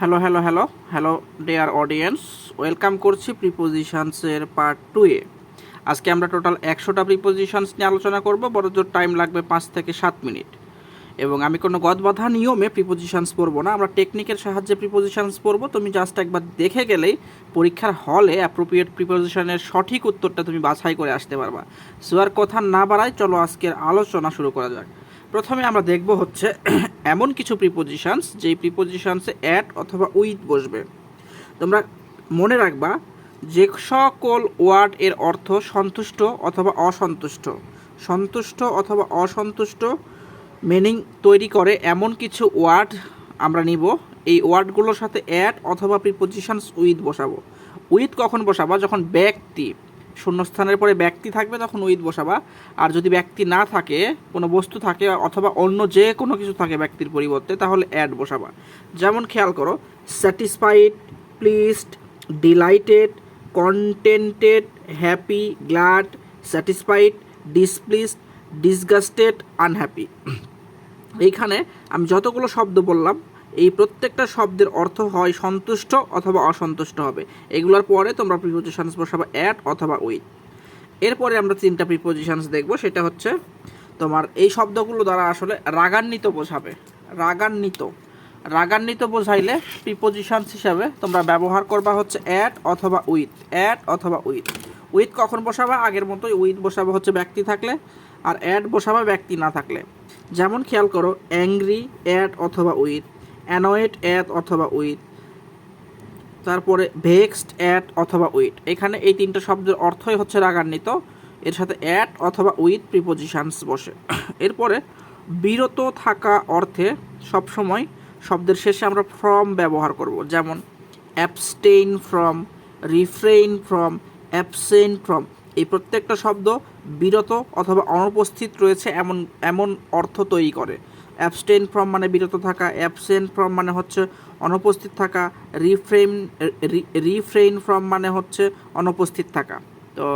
Hello hello hello hello dear audience welcome করছি প্রিপোজিশনসের part two এ। আজকে আমরা টোটাল একশোটা প্রিপোজিশনস নিয়ে আলোচনা করব। বড় জোর টাইম লাগবে পাঁচ থেকে সাত মিনিট। এবং আমি কোনো গদবাধা নিয়মে প্রিপোজিশনস পড়ব না। আমরা টেকনিকের সাহায্যে প্রিপোজিশনস পড়ব। তুমি জাস্ট একবার দেখে গেলেই পরীক্ষার হলে অ্যাপ্রোপ্রিয়েট প্রিপোজিশনের সঠিক উত্তরটা তুমি বাছাই করে আসতে পারবা। সো আর কথা না বাড়াই চলো আজকের আলোচনা শুরু করা যাক। প্রথমে আমরা দেখব হচ্ছে এমন কিছু প্রিপোজিশনস যেই প্রিপোজিশনসে অ্যাট অথবা উইথ বসবে। তোমরা মনে রাখবা যে সকল ওয়ার্ড এর অর্থ সন্তুষ্ট অথবা অসন্তুষ্ট। সন্তুষ্ট অথবা অসন্তুষ্ট মিনিং তৈরি করে এমন কিছু ওয়ার্ড আমরা নিব। এই ওয়ার্ডগুলোর সাথে অ্যাট অথবা প্রিপোজিশনস উইথ বসাবো। উইথ কখন বসাবা? যখন ব্যক্তি শূন্যস্থানের পরে ব্যক্তি থাকবে তখন উইথ বসাবা। আর যদি ব্যক্তি না থাকে, কোনো বস্তু থাকে অথবা অন্য যে কোনো কিছু থাকে ব্যক্তির পরিবর্তে, তাহলে অ্যাড বসাবা। যেমন খেয়াল করো satisfied pleased delighted contented happy glad satisfied displeased disgusted unhappy এইখানে আমি যতগুলো শব্দ বললাম প্রত্যেকটা শব্দের অর্থ হয় সন্তুষ্ট অথবা অসন্তুষ্ট হবে। এগুলোর পরে তোমরা প্রিপোজিশনস বসাবে অ্যাট অথবা উইথ এরপরে আমরা তিনটা প্রিপোজিশনস দেখব, সেটা হচ্ছে তোমার এই শব্দগুলো দ্বারা আসলে রাগান্বিত বোঝাবে। রাগান্বিত। রাগান্বিত বোঝাইলে প্রিপোজিশনস হিসাবে তোমরা ব্যবহার করবা হচ্ছে অ্যাট অথবা উইথ অ্যাট অথবা উইথ উইথ কখন বসাবা? আগের মতোই উইথ বসাবা হচ্ছে ব্যক্তি থাকলে আর অ্যাড বসাবা ব্যক্তি না থাকলে। যেমন খেয়াল করো অ্যাংরি অ্যাট অথবা উইথ অ্যানোয়েট অ্যাট অথবা উইথ। তারপরে ভেক্সড অ্যাট অথবা উইথ। এখানে এই তিনটা শব্দের অর্থই হচ্ছে রাগান্বিত। এর সাথে অ্যাট অথবা উইথ প্রিপোজিশনস বসে। এরপরে বিরত থাকা অর্থে সবসময় শব্দের শেষে আমরা ফ্রম ব্যবহার করব। যেমন abstain from refrain from absent from এই প্রত্যেকটা শব্দ বিরত অথবা অনুপস্থিত রয়েছে এমন এমন অর্থ তৈরি করে। অ্যাবস্টেইন ফ্রম মানে বিরত থাকা, অ্যাবসেন্ট ফ্রম মানে হচ্ছে অনুপস্থিত থাকা রিফ্রেইন রিফ্রেইন ফ্রম মানে হচ্ছে অনুপস্থিত থাকা। তো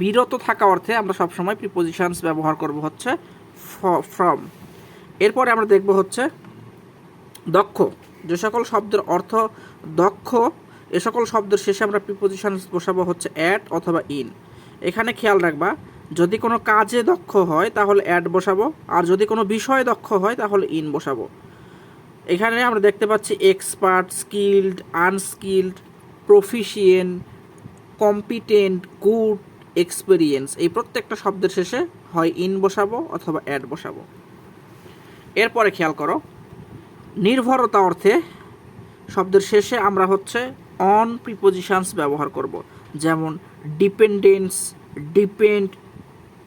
বিরত থাকা অর্থে আমরা সবসময় প্রিপোজিশনস ব্যবহার করব হচ্ছে ফ্রম এরপরে আমরা দেখব হচ্ছে দক্ষ। যে সকল শব্দের অর্থ দক্ষ, এ সকল শব্দের শেষে আমরা প্রিপোজিশন বসাবো হচ্ছে অ্যাট অথবা ইন এখানে খেয়াল রাখবা যদি কোনো কাজে দক্ষ হয়, তাহলে অ্যাড বসাবো। আর যদি কোনো বিষয়ে দক্ষ হয়, তাহলে ইন বসাবো। এখানে আমরা দেখতে পাচ্ছি expert skilled unskilled proficient competent good experience এই প্রত্যেকটা শব্দের শেষে হয় ইন বসাবো অথবা অ্যাড বসাবো। এরপরে খেয়াল করো, নির্ভরতা অর্থে শব্দের শেষে আমরা হচ্ছে অন প্রিপোজিশানস ব্যবহার করব। যেমন dependence depend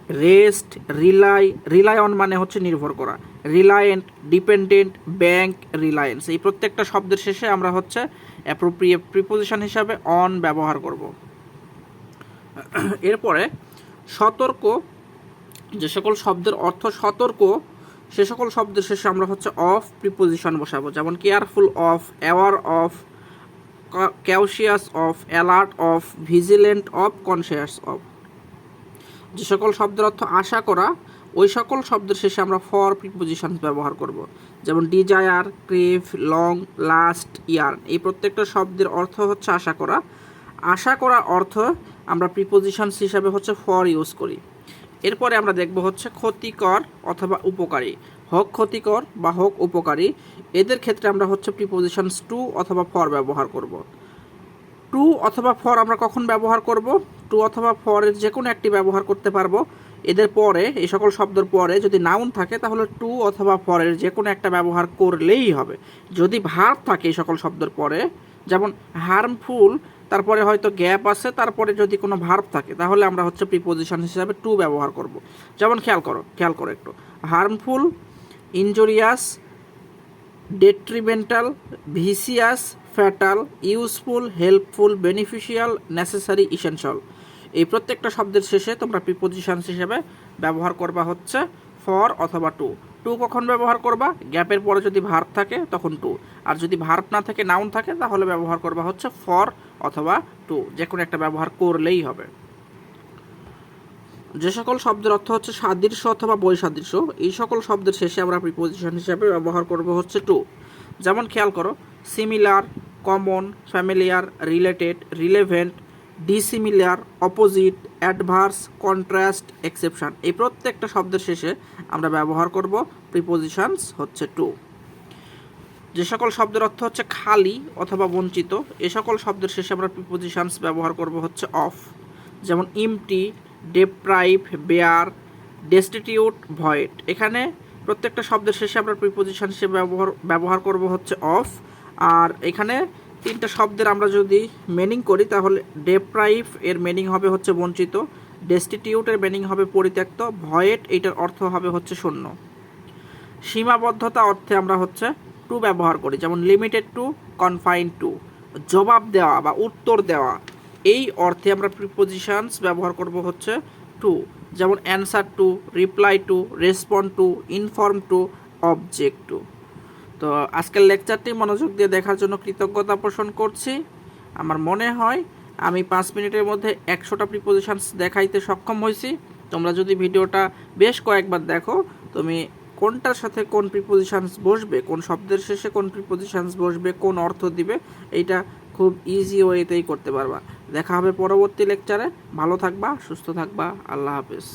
rest, rely rely on মানে হচ্ছে নির্ভর করা। Reliant, dependent, bank, reliance. এই প্রত্যেকটা শব্দের শেষে আমরা হচ্ছে অ্যাপ্রোপ্রিয়েট প্রিপোজিশন হিসাবে অন ব্যবহার করব। এরপরে সতর্ক, যে সকল শব্দের অর্থ সতর্ক, সে সকল শব্দের শেষে আমরা হচ্ছে অফ প্রিপোজিশন বসাবো। যেমন careful of aware of cautious of alert of vigilant of conscious of যে সকল শব্দের অর্থ আশা করা, ওই সকল শব্দের শেষে আমরা ফর প্রিপোজিশন ব্যবহার করব। যেমন desire crave long last year এই প্রত্যেকটা শব্দের অর্থ হচ্ছে আশা করা। আশা করার অর্থ আমরা প্রিপোজিশনস হিসাবে হচ্ছে ফর ইউজ করি। এরপরে আমরা দেখব হচ্ছে ক্ষতিকর অথবা উপকারী। হোক ক্ষতিকর বা হোক উপকারী, এদের ক্ষেত্রে আমরা হচ্ছে প্রিপোজিশনস টু অথবা ফর ব্যবহার করব। টু অথবা ফর আমরা কখন ব্যবহার করব? টু অথবা ফরের যে কোনো একটি ব্যবহার করতে পারব। এদের পরে, এই সকল শব্দের পরে যদি নাউন থাকে, তাহলে টু অথবা ফরের যে কোনো একটা ব্যবহার করলেই হবে। যদি ভার্ব থাকে এই সকল শব্দের পরে, যেমন হার্মফুল তারপরে হয়তো গ্যাপ আছে, তারপরে যদি কোনো ভার্ব থাকে, তাহলে আমরা হচ্ছে প্রিপোজিশন হিসাবে টু ব্যবহার করব। যেমন খেয়াল করো খেয়াল করো একটু। Harmful injurious detrimental vicious fatal useful helpful beneficial necessary essential এই প্রত্যেকটা শব্দের শেষে তোমরা প্রিপোজিশনস হিসেবে ব্যবহার করবা হচ্ছে ফর অথবা টু টু কখন ব্যবহার করবা? গ্যাপের পরে যদি ভার্ব থাকে, তখন টু আর যদি ভার্ব না থাকে নাউন থাকে, তাহলে ব্যবহার করবা হচ্ছে ফর অথবা টু যে কোনো একটা ব্যবহার করলেই হবে। যে সকল শব্দের অর্থ হচ্ছে সাদৃশ্য অথবা বৈসাদৃশ্য, এই সকল শব্দের শেষে আমরা প্রিপোজিশন হিসাবে ব্যবহার করব হচ্ছে টু যেমন খেয়াল করো similar common familiar related relevant dissimilar, opposite, adverse, contrast, exception. এই প্রত্যেকটা শব্দের শেষে আমরা ব্যবহার করব প্রিপোজিশনস হচ্ছে টু। যে সকল শব্দের অর্থ হচ্ছে খালি অথবা বঞ্চিত, এ সকল শব্দের শেষে আমরা প্রিপোজিশনস ব্যবহার করব হচ্ছে অফ। যেমন empty deprive bare destitute void এখানে প্রত্যেকটা শব্দের শেষে আমরা প্রিপোজিশন হিসেবে ব্যবহার ব্যবহার করব হচ্ছে অফ। আর এখানে তিনটা শব্দের আমরা যদি মিনিং করি, তাহলে ডেপ্রাইভ এর মিনিং হবে হচ্ছে বঞ্চিত ডেস্টিটিউটের মিনিং হবে পরিত্যক্ত ভয়েড এইটার অর্থ হবে হচ্ছে শূন্য। সীমাবদ্ধতা অর্থে আমরা হচ্ছে টু ব্যবহার করি, যেমন লিমিটেড টু কনফাইন টু জবাব দেওয়া বা উত্তর দেওয়া, এই অর্থে আমরা প্রিপোজিশনস ব্যবহার করব হচ্ছে টু যেমন answer to reply to respond to inform to object to তো আজকের লেকচারটি মনোযোগ দিয়ে দেখার জন্য কৃতজ্ঞতা পোষণ করছি। আমার মনে হয় আমি পাঁচ মিনিটের মধ্যে একশোটা প্রিপোজিশনস দেখাইতে সক্ষম হয়েছি। তোমরা যদি ভিডিওটা বেশ কয়েকবার দেখো, তুমি কোনটার সাথে কোন প্রিপোজিশনস বসবে, কোন শব্দের শেষে কোন প্রিপোজিশনস বসবে, কোন অর্থ দিবে, এইটা খুব ইজি ওয়েতেই করতে পারবা। দেখা হবে পরবর্তী লেকচারে ভালো থাকবা, সুস্থ থাকবা, আল্লাহ হাফেজ।